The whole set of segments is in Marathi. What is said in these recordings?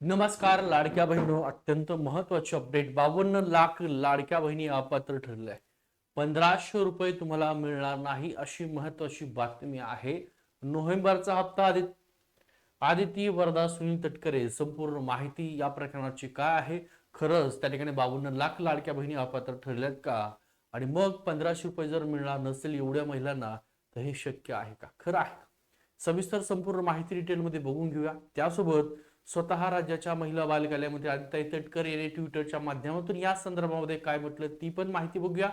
नमस्कार लाडक्या बहिणी. अत्यंत महत्वाची अपडेट बावन्न लाख लाडक्या बहिणी अपात्र ठरल्या. पंधराशे रुपये तुम्हाला मिळणार नाही अशी महत्वाची बातमी आहे. नोव्हेंबरचा हप्ता आदित आदिती वरदा सुनील तटकरे. संपूर्ण माहिती या प्रकरणाची काय आहे? खरंच त्या ठिकाणी बावन्न लाख लाडक्या बहिणी अपात्र ठरल्यात का? आणि मग पंधराशे रुपये जर मिळणार नसेल एवढ्या महिलांना तर हे शक्य आहे का? खरं आहे. सविस्तर संपूर्ण माहिती डिटेलमध्ये बघून घेऊया. त्यासोबत स्वतः राज्याच्या महिला बालकालयामध्ये आदिताई तटकर यांनी ट्विटरच्या माध्यमातून या संदर्भामध्ये काय म्हटलं ती पण माहिती बघूया.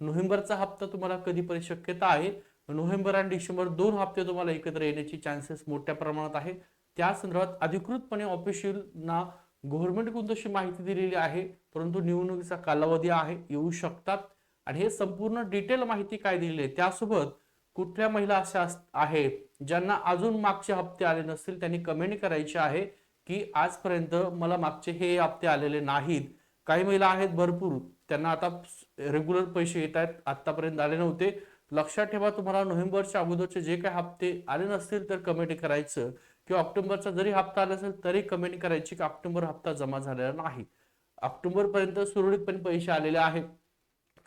नोव्हेंबरचा हप्ता तुम्हाला कधीपर्यंत शक्यता आहे. नोव्हेंबर आणि डिसेंबर दोन हप्ते तुम्हाला एकत्र येण्याची चान्सेस मोठ्या प्रमाणात आहे. त्या संदर्भात अधिकृतपणे ऑफिशियल ना गव्हर्नमेंटकडून तशी माहिती दिलेली आहे. परंतु निवडणुकीचा कालावधी आहे येऊ शकतात. आणि हे संपूर्ण डिटेल माहिती काय दिलेली आहे त्यासोबत कुठल्या महिला अशा अस- आहेत ज्यांना अजून मागचे हप्ते आले नसतील त्यांनी कमेंट करायची आहे. की आजपर्यंत मला मागचे हे हप्ते आलेले नाहीत. काही महिला आहेत भरपूर. त्यांना आता रेग्युलर पैसे येत आहेत. आतापर्यंत आले नव्हते. लक्षात ठेवा तुम्हाला नोव्हेंबरच्या अगोदरचे जे काही हप्ते आले नसतील तर कमेंट करायचं. किंवा ऑक्टोबरचा जरी हप्ता आला असेल तरी कमेंट करायची की ऑक्टोबर हप्ता जमा झालेला नाही. ऑक्टोबर पर्यंत सुरळीतपणे पैसे आलेले आहेत.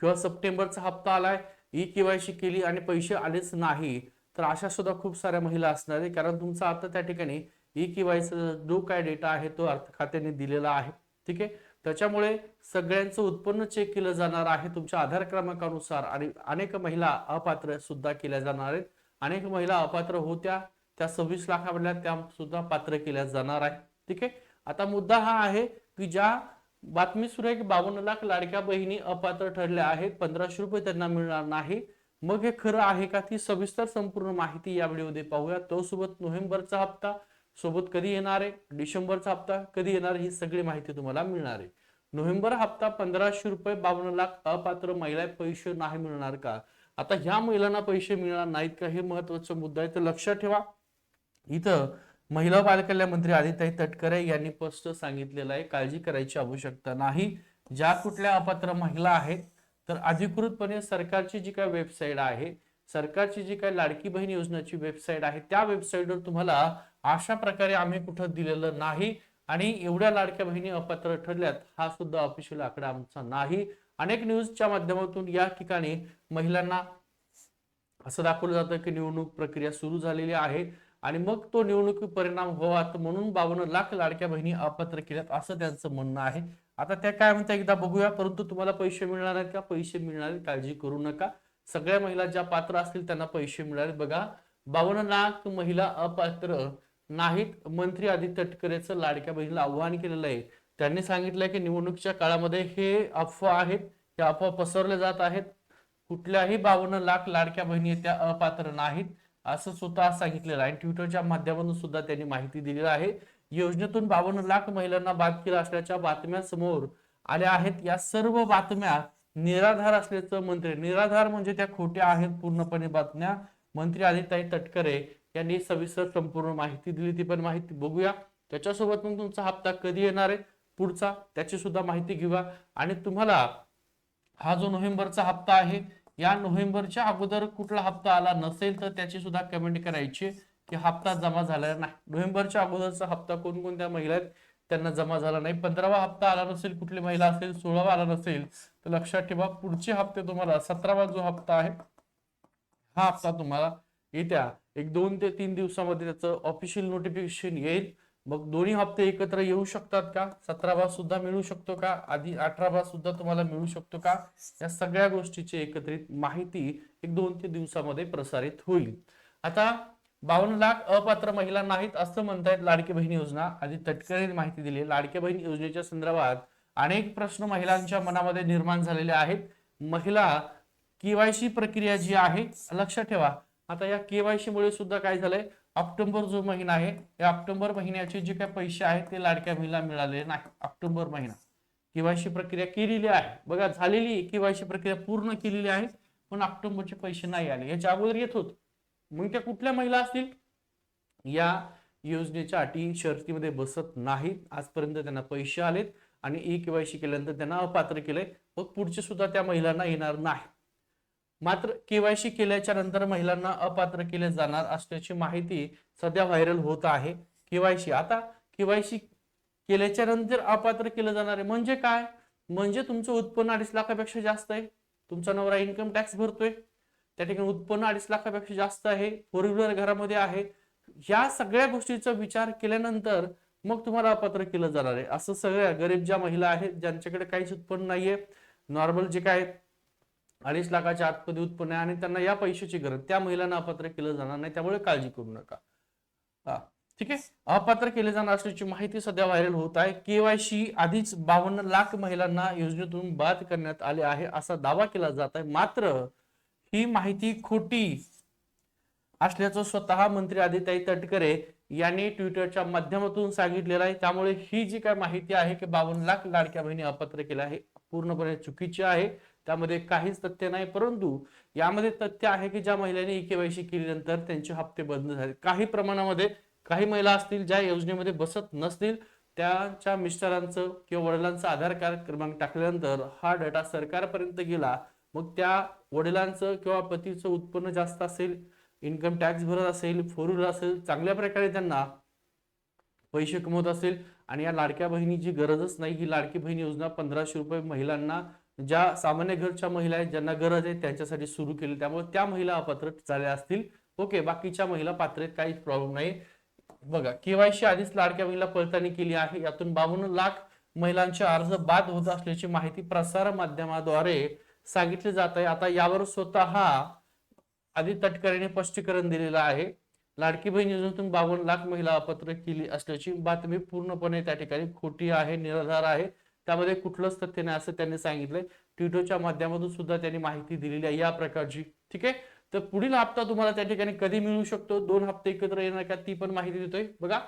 किंवा सप्टेंबरचा हप्ता आलाय ई केवायसी केली आणि पैसे आलेच नाही तर अशा सुद्धा खूप साऱ्या महिला असणार आहे कारण तुमचा आता त्या ठिकाणी ई केवायसीचा जो काय डेटा आहे तो अर्थ खात्याने दिलेला आहे. ठीक आहे? त्याच्यामुळे सगळ्यांचं उत्पन्न चेक केलं जाणार आहे. तुमच्या आधार क्रमांकानुसार आणि अनेक महिला अपात्र सुद्धा केल्या जाणार आहेत. अनेक महिला अपात्र होत्या. त्या सव्वीस लाखामधल्या त्या सुद्धा पात्र केल्या जाणार आहे ठीक आहे? आता मुद्दा हा आहे की ज्या बातमी सुरू आहे की बावन्न लाख लाडक्या बहिणी अपात्र ठरल्या आहेत. पंधराशे रुपये त्यांना मिळणार नाही. मग हे खरं आहे का? ती सविस्तर संपूर्ण माहिती या व्हिडिओमध्ये पाहूया. तो सोबत नोव्हेंबरचा हप्ता सोबत कधी येणार आहे? डिसेंबरचा हप्ता कधी येणार ही सगळी माहिती तुम्हाला मिळणार आहे. नोव्हेंबर हप्ता पंधराशे रुपये बावन्न लाख अपात्र महिला पैसे नाही मिळणार का? आता ह्या महिलांना पैसे मिळणार नाहीत का? हे महत्त्वाचा मुद्दा आहे. तर लक्षात ठेवा. इथं महिला बालकल्याण मंत्री आदिताई तटकरे यांनी स्पष्ट सांगितलेलं आहे. काळजी करायची आवश्यकता नाही. ज्या कुठल्या अपात्र महिला आहेत तर अधिकृतपणे सरकारची जी काय वेबसाईट आहे सरकारची जी काय लाडकी बहीण योजनेची वेबसाईट आहे त्या वेबसाईटवर तुम्हाला अशा प्रकारे आम्ही कुठं दिलेलं नाही. आणि एवढ्या लाडक्या बहिणी अपात्र ठरल्यात हा सुद्धा ऑफिशियल आकडा आमचा नाही. अनेक न्यूजच्या माध्यमातून या ठिकाणी महिलांना असं दाखवलं जातं की निवडणूक प्रक्रिया सुरू झालेली आहे. आणि मग तो निवडणुकी परिणाम व्हावा तर म्हणून बावन्न लाख लाडक्या बहिणी अपात्र केल्यात असं त्यांचं म्हणणं आहे. आता त्या काय म्हणतात एकदा बघूया परंतु तुम्हाला पैसे मिळणार आहेत का? पैसे मिळणार आहेत काळजी करू नका. सगळ्या महिला ज्या पात्र असतील त्यांना पैसे मिळणार बघा बावन्न लाख महिला अपात्र नाहीत मंत्री आदित्य तटकरेचं लाडक्या बहिणीला आव्हान केलेलं आहे. त्यांनी सांगितलंय की निवडणुकीच्या काळामध्ये हे अफवा आहेत हे अफवा पसरले जात आहेत. कुठल्याही बावन्न लाख लाडक्या बहिणी त्या अपात्र नाहीत असं स्वतः सांगितलेलं आहे. ट्विटरच्या माध्यमातून सुद्धा त्यांनी माहिती दिलेली आहे. योजनेतून बावन्न लाख महिलांना बाद केलं असल्याच्या बातम्या समोर आल्या आहेत. या सर्व बातम्या निराधार असल्याचं मंत्री निराधार म्हणजे त्या खोट्या आहेत पूर्णपणे बातम्या. मंत्री आदित्य तटकरे यांनी सविस्तर संपूर्ण माहिती दिली ती पण माहिती बघूया. त्याच्यासोबत मग तुमचा हप्ता कधी येणार आहे? पुढचा त्याची सुद्धा माहिती घेऊया. आणि तुम्हाला हा जो नोव्हेंबरचा हप्ता आहे या नोव्हेंबरच्या अगोदर कुठला हप्ता आला नसेल तर त्याची सुद्धा कमेंट करायची की हप्ता जमा झाला नाही. नोव्हेंबरच्या अगोदरचा हप्ता कोणकोणत्या महिला आहेत त्यांना जमा झाला नाही. पंधरावा हप्ता आला नसेल कुठली महिला असेल सोळावा आला नसेल तर लक्षात ठेवा पुढचे हप्ते तुम्हाला सतरावा जो हप्ता आहे हा हप्ता तुम्हाला येत्या एक दोन ते तीन दिवसामध्ये त्याचं ऑफिशियल नोटिफिकेशन येईल. मग दोन्ही हप्ते एकत्र येऊ शकतात का? सतरा भाग सुद्धा मिळू शकतो का? आधी अठरा भाग सुद्धा तुम्हाला मिळू शकतो का? या सगळ्या गोष्टीची एकत्रित माहिती एक दोन ते दिवसामध्ये प्रसारित होईल. आता बावन्न लाख अपात्र महिला नाहीत असं म्हणतायत लाडकी बहीण योजना. आधी तटकरे माहिती दिली. लाडक्या बहीण योजनेच्या संदर्भात अनेक प्रश्न महिलांच्या मनामध्ये निर्माण झालेले आहेत. महिला केवायसी प्रक्रिया जी आहे लक्षात ठेवा. आता या केवायसी मुळे सुद्धा काय झालंय? ऑक्टोबर जो महिना आहे या ऑक्टोबर महिन्याचे जे काही पैसे आहेत ते लाडक्या महिला मिळालेले नाही. ऑक्टोबर महिना. केवायसी प्रक्रिया केलेली आहे. बघा झालेली केवायसी प्रक्रिया पूर्ण केलेली आहे पण ऑक्टोबरचे पैसे नाही आले. याच्या अगोदर येत होत. मग त्या कुठल्या महिला असतील? या योजनेच्या अटी शर्तीमध्ये बसत नाहीत. आजपर्यंत त्यांना पैसे आलेत आणि ई केवायसी केल्यानंतर त्यांना अपात्र केलंय. मग पुढचे सुद्धा त्या महिलांना येणार नाही. मात्र केवायसी केल्याच्यानंतर महिलांना अपात्र केले जाणार असल्याची माहिती सध्या व्हायरल होत आहे. केवायसी आता केवायसी केल्याच्यानंतर अपात्र केलं जाणार आहे. म्हणजे काय? म्हणजे तुमचं उत्पन्न अडीच लाखापेक्षा जास्त आहे. तुमचा नवरा इन्कम टॅक्स भरतोय. त्या ठिकाणी उत्पन्न अडीच लाखापेक्षा जास्त आहे. फोर व्हीलर घरामध्ये आहे. या सगळ्या गोष्टीचा विचार केल्यानंतर मग तुम्हाला अपात्र केलं जाणार आहे. असं सगळ्या गरीब ज्या महिला आहेत ज्यांच्याकडे काहीच उत्पन्न नाहीये नॉर्मल जे काय अडीच लाखाच्या आतमध्ये उत्पन्न आहे आणि त्यांना या पैशाची गरज त्या महिलांना अपात्र केलं जाणार नाही त्यामुळे काळजी करू नका. हा ठीक आहे? अपात्र केले जाणार असल्याची माहिती सध्या व्हायरल होत आहे. केवायसी आधीच बावन्न लाख महिलांना योजनेतून बाद करण्यात आले आहे असा दावा केला जात आहे. मात्र ही माहिती खोटी असल्याचं स्वतः मंत्री आदित्य तटकरे यांनी ट्विटरच्या माध्यमातून सांगितलेलं आहे. त्यामुळे ही जी काय माहिती आहे की बावन्न लाख लाडक्या बहिणी अपात्र केल्या आहे पूर्णपणे चुकीची आहे. त्यामध्ये काहीच तथ्य नाही परंतु यामध्ये तथ्य आहे की ज्या महिलांनी ई केवायसी केल्यानंतर त्यांचे हप्ते बंद झाले. काही प्रमाणामध्ये काही महिला असतील ज्या योजनेमध्ये बसत नसतील त्यांच्या मिस्टरांचं किंवा वडिलांचं आधार कार्ड क्रमांक टाकल्यानंतर हा डाटा सरकारपर्यंत गेला मग त्या वडिलांचं किंवा पतीचं उत्पन्न जास्त असेल इन्कम टॅक्स भरत असेल फोर व्हीलर असेल चांगल्या प्रकारे त्यांना पैसे कमवत असेल आणि या लाडक्या बहिणीची गरजच नाही. ही लाडकी बहीण योजना पंधराशे रुपये महिलांना ज्या सामान्य घरच्या महिला आहेत ज्यांना गरज आहे त्यांच्यासाठी सुरू केली. त्यामुळे त्या महिला अपात्र झाल्या असतील. ओके बाकीच्या महिला पात्र आहेत काहीच प्रॉब्लेम नाही. बघा केवायसी आधीच लाडक्या बहिणीला पडताळणी केली आहे. यातून बावन्न लाख महिलांचे अर्ज बाद होत असल्याची माहिती प्रसार माध्यमाद्वारे सांगितली जात आहे. आता यावर स्वतः आधी तटकरेने स्पष्टीकरण दिलेलं आहे. लाडकी बहीण योजनेतून बावन्न लाख महिला अपात्र केली असल्याची बातमी पूर्णपणे त्या ठिकाणी खोटी आहे निराधार आहे. त्यामध्ये कुठलंच तथ्य नाही असं त्यांनी सांगितलंय. ट्विटरच्या माध्यमातून सुद्धा त्यांनी माहिती दिलेली आहे या प्रकारची. ठीक आहे? तर पुढील हप्ता तुम्हाला त्या ठिकाणी कधी मिळू शकतो? दोन हप्ते एकत्र येणार का? ती पण माहिती देतोय. बघा.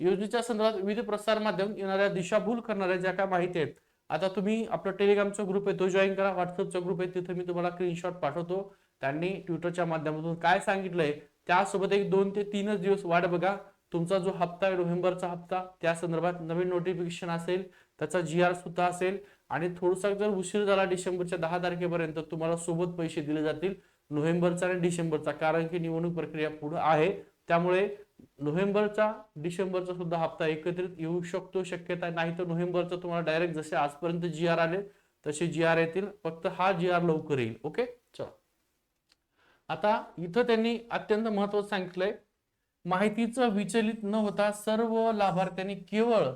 योजनेच्या संदर्भात विविध प्रसार माध्यम येणाऱ्या दिशाभूल करणाऱ्या ज्या काय माहिती आहेत. आता तुम्ही आपला टेलिग्रामचा ग्रुप आहे तो जॉईन करा. व्हॉट्सअपचा ग्रुप आहे तिथे मी तुम्हाला स्क्रीनशॉट पाठवतो. त्यांनी ट्विटरच्या माध्यमातून काय सांगितलंय? त्यासोबत एक दोन ते तीनच दिवस वाट बघा. तुमचा जो हप्ता आहे नोव्हेंबरचा हप्ता त्या संदर्भात नवीन नोटिफिकेशन असेल त्याचा जी आर सुद्धा असेल. आणि थोडासा जर उशीर झाला डिसेंबरच्या दहा तारखेपर्यंत तुम्हाला सोबत पैसे दिले जातील नोव्हेंबरचा आणि डिसेंबरचा कारण की निवडणूक प्रक्रिया पुढे आहे. त्यामुळे नोव्हेंबरचा डिसेंबरचा सुद्धा हप्ता एकत्रित येऊ शकतो शक्यता नाही तर नोव्हेंबरचा तुम्हाला डायरेक्ट जसे आजपर्यंत जी आर आले तसे जी आर येतील. फक्त हा जी आर लवकर येईल. ओके चला. आता इथं त्यांनी अत्यंत महत्वाचं सांगितलंय. माहितीचं विचलित न होता सर्व लाभार्थ्यांनी केवळ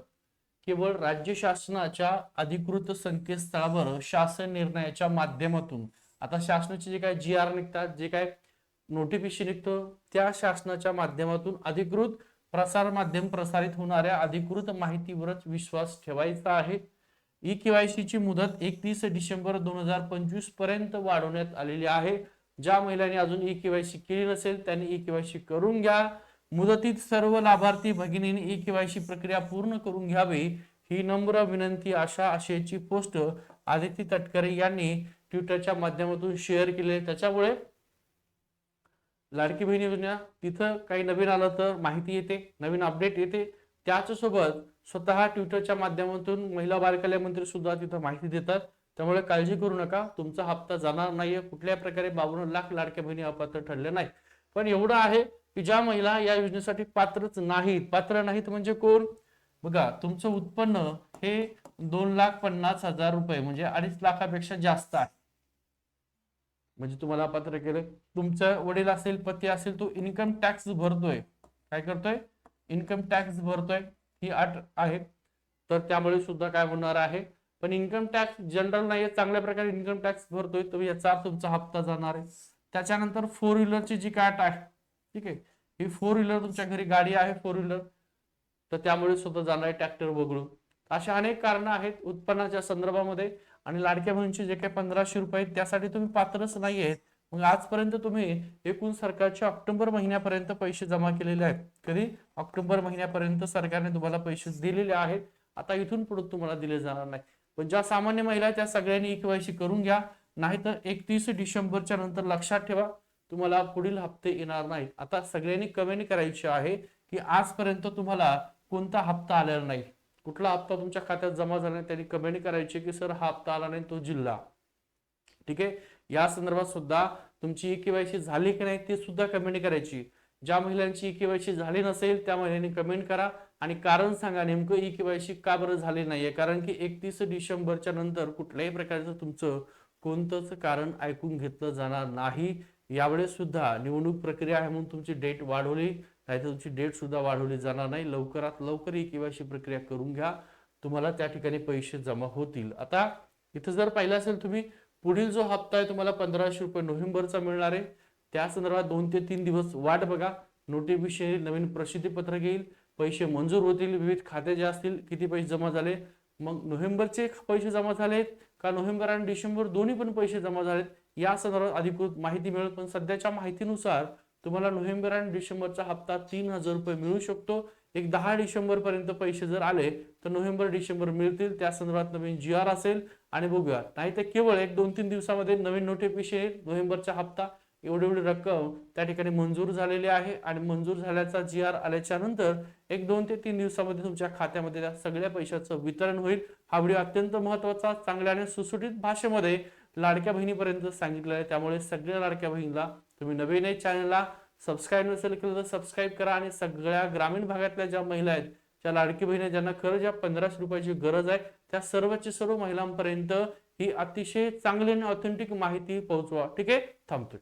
केवळ राज्य शासनाच्या अधिकृत संकेतस्थळावर शासन निर्णयाच्या माध्यमातून आता शासनाचे जे काय जी आर निघतात जे काय नोटिफिकेशन निघतं त्या शासनाच्या माध्यमातून अधिकृत प्रसार माध्यम प्रसारित होणाऱ्या अधिकृत माहितीवरच विश्वास ठेवायचा आहे. ई केवायसीची मुदत एकतीस डिसेंबर दोन हजार पंचवीसपर्यंत वाढवण्यात आलेली आहे. ज्या महिलांनी अजून ई केवायसी केली नसेल त्यांनी ई केवायसी करून घ्या. मुदतीत सर्व लाभार्थी भगिनींनी ई केवायसी प्रक्रिया पूर्ण करून घ्यावी ही नम्र विनंती अशा आशयाची पोस्ट आदिती तटकरे यांनी ट्विटरच्या माध्यमातून शेअर केली. त्याच्यामुळे लाडकी बहिणी योजना तिथं काही नवीन आलं तर माहिती येते नवीन अपडेट येते. त्याच सोबत स्वतः ट्विटरच्या माध्यमातून महिला बाल मंत्री सुद्धा तिथं माहिती देतात. त्यामुळे काळजी करू नका. तुमचा हप्ता जाणार नाहीये. कुठल्या प्रकारे बावन्न लाख लाडक्या बहिणी अपात्र ठरले नाही पण एवढं आहे की ज्या महिला या योजनेसाठी पात्रच नाहीत. पात्र नाहीत म्हणजे कोण? बघा तुमचं उत्पन्न हे दोन लाख पन्नास हजार रुपये म्हणजे अडीच लाखापेक्षा जास्त आहे. म्हणजे तुम्हाला पात्र केलं. तुमचं वडील असेल पती असेल तो इन्कम टॅक्स भरतोय. काय करतोय? इन्कम टॅक्स भरतोय. ही अट आहे. तर त्यामुळे सुद्धा काय होणार आहे? पण इन्कम टॅक्स जनरल नाही चांगल्या प्रकारे इन्कम टॅक्स भरतोय तर याचा तुमचा हप्ता जाणार आहे. त्याच्यानंतर फोर व्हीलरची जी काय आहे ठीक आहे? ही फोर व्हीलर तुमच्या घरी गाडी आहे फोर व्हीलर तर त्यामुळे सुद्धा जाणार आहे ट्रॅक्टर वगळून. अशा अनेक कारणं आहेत उत्पन्नाच्या संदर्भामध्ये आणि लाडक्या बहिणीचे जे काही पंधराशे रुपये आहेत त्यासाठी तुम्ही पात्रच नाही आहेत मग आजपर्यंत तुम्ही एकूण सरकारच्या ऑक्टोबर महिन्यापर्यंत पैसे जमा केलेले आहेत. कधी? ऑक्टोबर महिन्यापर्यंत सरकारने तुम्हाला पैसे दिलेले आहेत. आता इथून पुढे तुम्हाला दिले जाणार नाही. पण ज्या सामान्य महिला त्या सगळ्यांनी केवायसी करून घ्या. नाहीतर एकतीस डिसेंबरच्या नंतर लक्षात ठेवा तुम्हाला पुढील हप्ते येणार नाहीत. आता सगळ्यांनी कमेंट करायची आहे की आजपर्यंत तुम्हाला कोणता हप्ता आलेला नाही. कुठला हप्ता तुमच्या खात्यात जमा झाला नाही त्यांनी कमेंट करायची की सर हा हप्ता आला नाही तो जिल्हा. ठीक आहे? या संदर्भात सुद्धा तुमची केवायसी झाली की नाही ते सुद्धा कमेंट करायची. ज्या महिलांची केवायसी झाली नसेल त्या महिलांनी कमेंट करा. आणि कारण सांगा नेमकं ई केवायसी का बरं झाले नाहीये? कारण की एकतीस डिसेंबरच्या नंतर कुठल्याही प्रकारचं तुमचं कोणतंच कारण ऐकून घेतलं जाणार नाही. यावेळेस सुद्धा निवडणूक प्रक्रिया आहे म्हणून तुमची डेट वाढवली नाहीतर तुमची डेट सुद्धा वाढवली जाणार नाही. लवकरात लवकर ई केवायसी प्रक्रिया करून घ्या. तुम्हाला त्या ठिकाणी पैसे जमा होतील. आता इथं जर पाहिलं असेल तुम्ही पुढील जो हप्ता आहे तुम्हाला पंधराशे रुपये नोव्हेंबरचा मिळणार आहे. त्या संदर्भात दोन ते तीन दिवस वाट बघा. नोटिफिकेशन नवीन प्रसिद्धी पत्रक येईल पैसे मंजूर होतील विविध खाते जे असतील किती पैसे जमा झाले? मग नोव्हेंबरचे पैसे जमा झालेत का नोव्हेंबर आणि डिसेंबर दोन्ही पण पैसे जमा झालेत? या संदर्भात अधिकृत माहिती मिळेल पण सध्याच्या माहितीनुसार तुम्हाला नोव्हेंबर आणि डिसेंबरचा हप्ता तीन हजार रुपये मिळू शकतो. एक दहा डिसेंबर पर्यंत पैसे जर आले तर नोव्हेंबर डिसेंबर मिळतील. त्या संदर्भात नवीन जी आर असेल आणि बघूया. नाही तर केवळ एक दोन तीन दिवसामध्ये नवीन नोटिफिकेशन येईल नोव्हेंबरचा हप्ता. एवढी एवढी रक्कम त्या ठिकाणी मंजूर झालेली आहे आणि मंजूर झाल्याचा जी आर आल्याच्यानंतर एक दोन ते तीन दिवसामध्ये तुमच्या खात्यामध्ये त्या सगळ्या पैशाचं वितरण होईल. हा व्हिडिओ अत्यंत महत्त्वाचा चांगल्या आणि सुसुटीत भाषेमध्ये लाडक्या बहिणीपर्यंत सांगितलं आहे. त्यामुळे सगळ्या लाडक्या बहिणीला तुम्ही नवीन आहे चॅनलला सबस्क्राईब नसेल केलं तर सबस्क्राईब करा आणि सगळ्या ग्रामीण भागातल्या ज्या महिला आहेत ज्या लाडकी बहिणी आहेत, ज्यांना खरं ज्या पंधराशे रुपयाची गरज आहे त्या सर्वची सर्व महिलांपर्यंत ही अतिशय चांगली आणि ऑथेंटिक माहिती पोहोचवा. ठीक आहे? थांबतोय.